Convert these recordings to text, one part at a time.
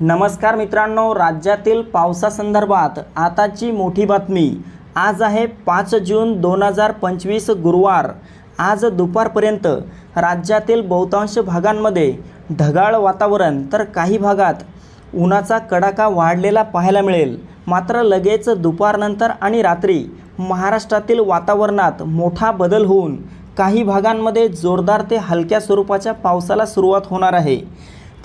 नमस्कार मित्रांनो राज्यातील पावसासंदर्भात आताची मोठी बातमी. आज आहे पाच जून दोन हजार पंचवीस गुरुवार. आज दुपारपर्यंत राज्यातील बहुतांश भागांमध्ये ढगाळ वातावरण तर काही भागात उन्हाचा कडाका वाढलेला पाहायला मिळेल. मात्र लगेच दुपारनंतर आणि रात्री महाराष्ट्रातील वातावरणात मोठा बदल होऊन काही भागांमध्ये जोरदार ते हलक्या स्वरूपाच्या पावसाला सुरुवात होणार आहे.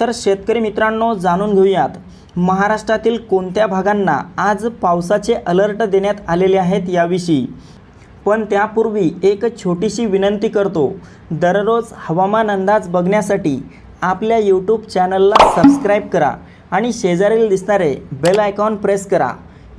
तर शेतकरी मित्रांनो जाणून घेऊयात. महाराष्ट्रातील कोणत्या भागांना आज पावसाचे अलर्ट देण्यात आलेले आहेत याविषयी? पण त्यापूर्वी एक छोटीशी विनंती करतो. दररोज हवामान अंदाज बघण्यासाठी आपल्या यूट्यूब चॅनलला सबस्क्राईब करा आणि शेजारील दिसणारे बेल आयकॉन प्रेस करा.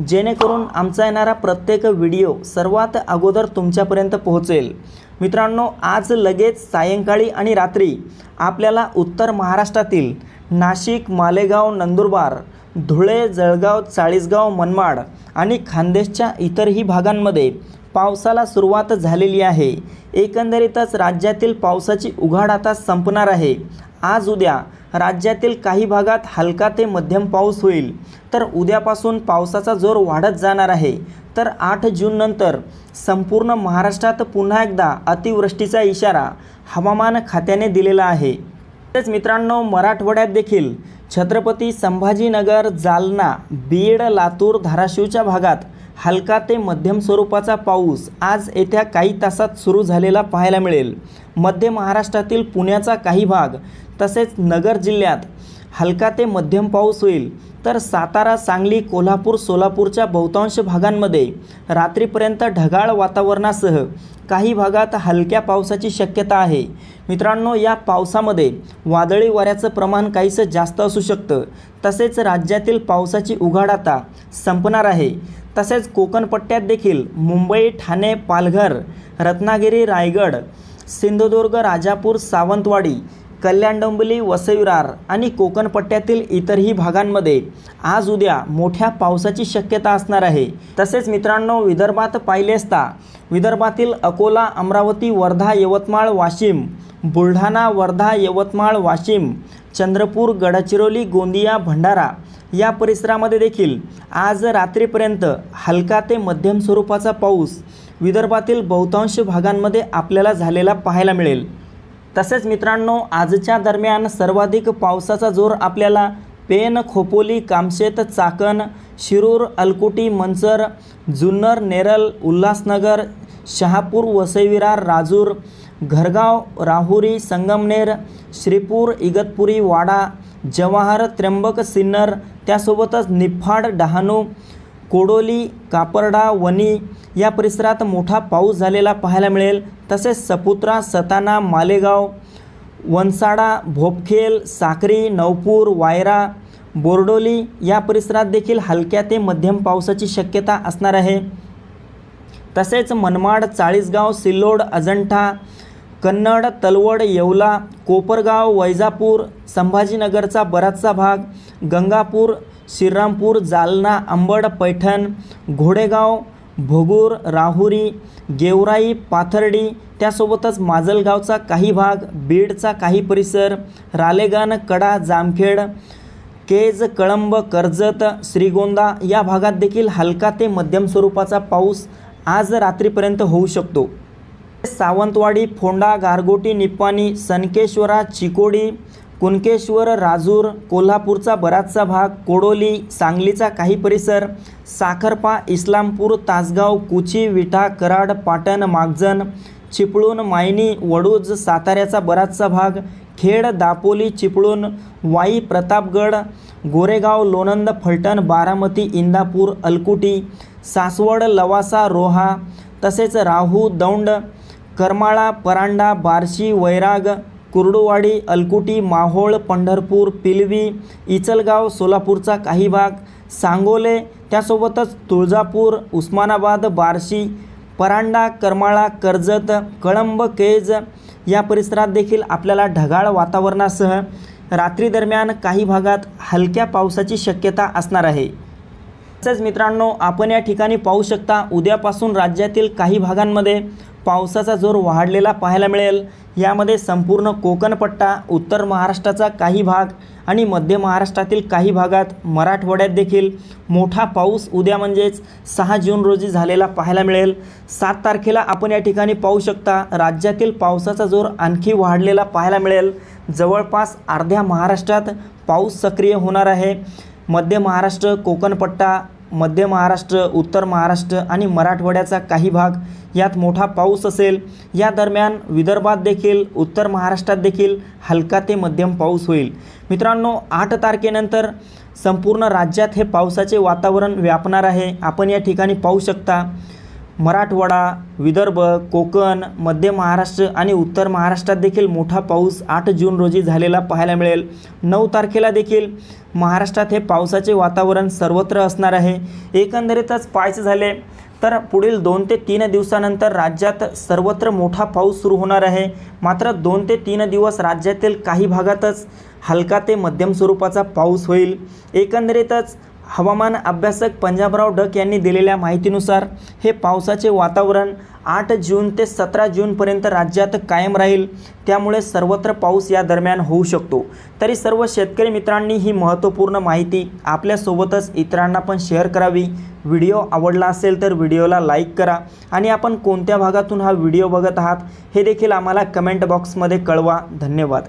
जेणेकरून आमचा येणारा प्रत्येक व्हिडिओ सर्वात अगोदर तुमच्यापर्यंत पोहोचेल. मित्रांनो आज लगेच सायंकाळी आणि रात्री आपल्याला उत्तर महाराष्ट्रातील नाशिक मालेगाव नंदुरबार धुळे जळगाव चाळीसगाव मनमाड आणि खानदेशच्या इतरही भागांमध्ये पावसाला सुरुवात झालेली आहे. एकंदरीतच राज्यातील पावसाची उघाड आता संपणार आहे. आज उद्या राज्यातील काही भागात हलका ते मध्यम पाऊस होईल. तर उद्यापासून पावसाचा जोर वाढत जाणार आहे. तर आठ जूननंतर संपूर्ण महाराष्ट्रात पुन्हा एकदा अतिवृष्टीचा इशारा हवामान खात्याने दिलेला आहे. तसेच मित्रांनो मराठवाड्यात देखील छत्रपती संभाजीनगर जालना बीड लातूर धाराशिवच्या भागात हलका ते मध्यम स्वरूपाचा पाऊस आज येत्या काही तासात सुरू झालेला पाहायला मिळेल. मध्य महाराष्ट्रातील पुण्याचा काही भाग तसेच नगर जिल्ह्यात हलका ते मध्यम पाऊस होईल. तर सातारा सांगली कोल्हापूर सोलापूरच्या बहुतांश भागांमध्ये रात्रीपर्यंत ढगाळ वातावरणासह काही भागात हलक्या पावसाची शक्यता आहे. मित्रांनो या पावसामध्ये वादळी वाऱ्याचं प्रमाण काहीसं जास्त असू शकतं. तसेच राज्यातील पावसाची उघाड आता संपणार आहे. तसेच कोकण पट्ट्यात देखील मुंबई ठाणे पालघर रत्नागिरी रायगड सिंधुदुर्ग राजापूर सावंतवाडी कल्याण डोंबिवली वसईविरार आणि कोकणपट्ट्यातील इतरही भागांमध्ये आज उद्या मोठ्या पावसाची शक्यता असणार आहे. तसेच मित्रांनो विदर्भात पाहिले असता विदर्भातील अकोला अमरावती वर्धा यवतमाळ वाशिम बुलढाणा वर्धा यवतमाळ वाशिम चंद्रपूर गडचिरोली गोंदिया भंडारा या परिसरामध्ये देखील आज रात्रीपर्यंत हलका ते मध्यम स्वरूपाचा पाऊस विदर्भातील बहुतांश भागांमध्ये आपल्याला झालेला पाहायला मिळेल. तसेच मित्रांनो आजच्या दरम्यान सर्वाधिक पावसाचा जोर आपल्याला पेन खोपोली कामशेत चाकण शिरूर अलकुटी मंचर जुन्नर नेरल उल्हासनगर शहापूर वसईविरार राजूर घरगाव राहुरी संगमनेर श्रीपूर इगतपुरी वाडा जवाहर त्र्यंबक सिन्नर त्यासोबतच निफाड डहाणू कोडोली कापरडा वणी या परिसरात मोठा पाऊस झालेला पाहायला मिळेल. तसेच सपुत्रा सताना मालेगाव वनसाडा भोपखेल साक्री नवपूर वायरा बोर्डोली या परिसरात देखील हलक्या ते मध्यम पावसाची शक्यता असणार आहे. तसेच मनमाड चाळीसगाव सिल्लोड अजंठा कन्नड तलवड येवला कोपरगाव वैजापूर संभाजीनगरचा बराचसा भाग गंगापूर श्रीरामपूर जालना अंबड पैठण घोडेगाव भोगूर राहुरी गेवराई पाथर्डी त्यासोबतच माजलगावचा काही भाग बीडचा काही परिसर रालेगान कडा जामखेड केज कळंब कर्जत श्रीगोंदा या भागात देखील हलका ते मध्यम स्वरूपाचा पाऊस आज रात्रीपर्यंत होऊ शकतो. सावंतवाडी फोंडा गारगोटी निप्पाणी सनकेश्वरा चिकोडी कुणकेश्वर राजूर कोल्हापूरचा बराचसा भाग कोडोली सांगलीचा काही परिसर साखरपा इस्लामपूर तासगाव कुची विटा कराड पाटण मागजन चिपळूण मायनी वडूज साताऱ्याचा बराचसा भाग खेड दापोली चिपळूण वाई प्रतापगड गोरेगाव लोणंद फलटण बारामती इंदापूर अलकुटी सासवड लवासा रोहा तसेच राहू दौंड करमाळा परांडा बार्शी वैराग कुर्डुवाडी अलकुटी माहोळ पंढरपूर पिलवी इचलगाव सोलापूरचा काही भाग सांगोले त्यासोबतच तुळजापूर उस्मानाबाद बार्शी परांडा करमाळा कर्जत कळंब केज या परिसरात देखील आपल्याला ढगाळ वातावरणासह रात्रीदरम्यान काही भागात हलक्या पावसाची शक्यता असणार आहे. तसेच मित्रांनो आपण या ठिकाणी पाहू शकता उद्यापासून राज्यातील काही भागांमध्ये पावसाचा जोर वाढलेला पाहायला मिळेल. यामध्ये संपूर्ण कोकणपट्टा उत्तर महाराष्ट्राचा काही भाग आणि मध्य महाराष्ट्रातील काही भागात मराठवाड्यात देखील मोठा पाऊस उद्या म्हणजेच सहा जून रोजी झालेला पाहायला मिळेल. सात तारखेला आपण या ठिकाणी पाहू शकता राज्यातील पावसाचा जोर आणखी वाढलेला पाहायला मिळेल. जवळपास अर्ध्या महाराष्ट्रात पाऊस सक्रिय होणार आहे. मध्य महाराष्ट्र कोकणपट्टा मध्य महाराष्ट्र उत्तर महाराष्ट्र आणि मराठवाड्याचा काही भाग यात मोठा पाऊस असेल. या दरम्यान विदर्भात देखील उत्तर महाराष्ट्रात देखील हलका ते मध्यम पाऊस होईल. मित्रांनो आठ तारखेनंतर संपूर्ण राज्यात हे पावसाचे वातावरण व्यापणार आहे. आपण या ठिकाणी पाहू शकता मराठवाडा विदर्भ कोकण मध्य महाराष्ट्र आणि उत्तर महाराष्ट्रात देखील मोठा पाऊस आठ जून रोजी झालेला पाहायला मिळेल. नऊ तारखेला देखील महाराष्ट्रात हे पावसाचे वातावरण सर्वत्र असणार आहे. एकंदरीतच पाहायचं झाले तर पुढील दोन ते तीन दिवसानंतर राज्यात सर्वत्र मोठा पाऊस सुरू होणार आहे. मात्र दोन ते तीन दिवस राज्यातील काही भागातच हलका ते मध्यम स्वरूपाचा पाऊस होईल. एकंदरीतच हवामान अभ्यासक पंजाबराव डक यांनी दिलेल्या माहितीनुसार हे पावसाचे वातावरण आठ जून ते सतरा जूनपर्यंत राज्यात कायम राहील. त्यामुळे सर्वत्र पाऊस या दरम्यान होऊ शकतो. तरी सर्व शेतकरी मित्रांनी ही महत्त्वपूर्ण माहिती आपल्यासोबतच इतरांना पण शेअर करावी. व्हिडिओ आवडला असेल तर व्हिडिओला लाईक करा आणि आपण कोणत्या भागातून हा व्हिडिओ बघत आहात हे देखील आम्हाला कमेंट बॉक्समध्ये कळवा. धन्यवाद.